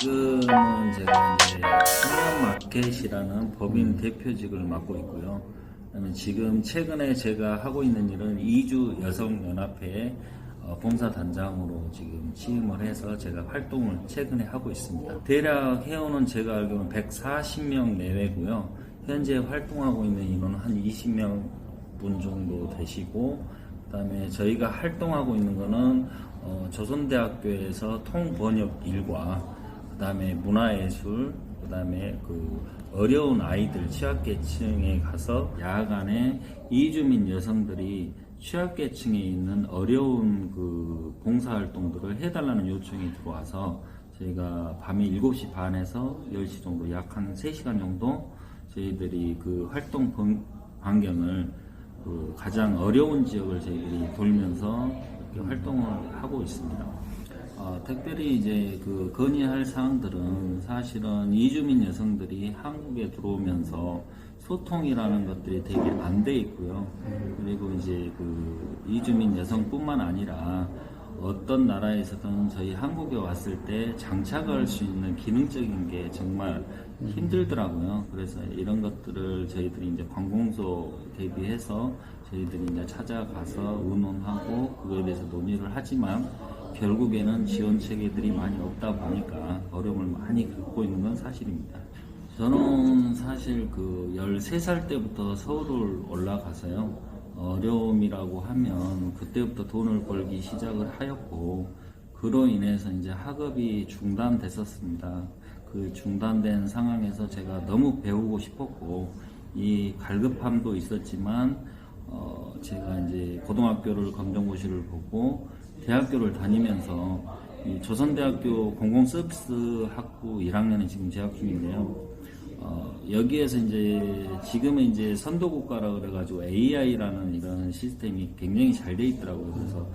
지금은 제가 이제 청년마켓이라는 법인 대표직을 맡고 있고요. 그다음에 지금 최근에 제가 하고 있는 일은 이주 여성연합회 어, 봉사단장으로 지금 취임을 해서 제가 활동을 최근에 하고 있습니다. 대략 회원은 제가 알기로는 140명 내외고요. 현재 활동하고 있는 인원은 한 20명 분 정도 되시고 그다음에 저희가 활동하고 있는 거는 어, 조선대학교에서 통번역 일과 그다음에 문화예술 그다음에 그 어려운 아이들 취약계층에 가서 야간에 이주민 여성들이 취약계층에 있는 어려운 그 봉사활동들을 해달라는 요청이 들어와서 저희가 밤에 7시 반에서 10시 정도 약 한 3시간 정도 저희들이 그 활동 번- 반경을 그 가장 어려운 지역을 저희들이 돌면서 활동을 하고 있습니다. 어, 특별히 이제 그 건의할 사항들은 사실은 이주민 여성들이 한국에 들어오면서 소통이라는 것들이 되게 안 돼 있고요. 그리고 이제 그 이주민 여성뿐만 아니라 어떤 나라에서든 저희 한국에 왔을 때 장착할 수 있는 기능적인 게 정말 힘들더라고요. 그래서 이런 것들을 저희들이 이제 관공서 대비해서 저희들이 이제 찾아가서 의논하고 그거에 대해서 논의를 하지만 결국에는 지원 체계들이 많이 없다 보니까 어려움을 많이 겪고 있는 건 사실입니다. 저는 사실 그 13살 때부터 서울을 올라가서요. 어려움이라고 하면 그때부터 돈을 벌기 시작을 하였고 그로 인해서 이제 학업이 중단됐었습니다. 그 중단된 상황에서 제가 너무 배우고 싶었고 이 갈급함도 있었지만 어 제가 이제 고등학교를 검정고시를 보고 대학교를 다니면서 이 조선대학교 공공서비스 학부 1학년에 지금 재학 중인데요. 어, 여기에서 이제 지금은 이제 선도국가라 그래가지고 AI라는 이런 시스템이 굉장히 잘 돼 있더라고요. 그래서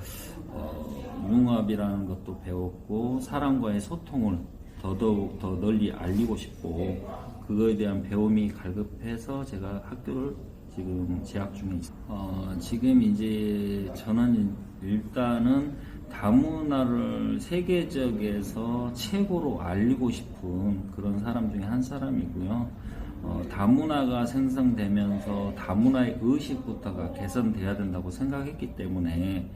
어, 융합이라는 것도 배웠고 사람과의 소통을 더더욱 더 널리 알리고 싶고 그거에 대한 배움이 갈급해서 제가 학교를 지금 재학 중에 있습니다. 어, 지금 이제 저는 일단은 다문화를 세계적에서 최고로 알리고 싶은 그런 사람 중에 한 사람이고요. 어, 다문화가 생성되면서 다문화의 의식부터가 개선돼야 된다고 생각했기 때문에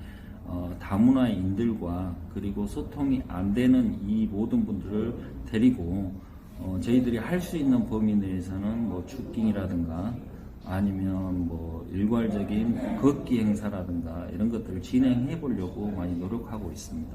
어, 다문화인들과 그리고 소통이 안 되는 이 모든 분들을 데리고 어, 저희들이 할 수 있는 범위 내에서는 뭐 축깅이라든가 아니면 뭐 일괄적인 걷기 행사라든가 이런 것들을 진행해 보려고 많이 노력하고 있습니다.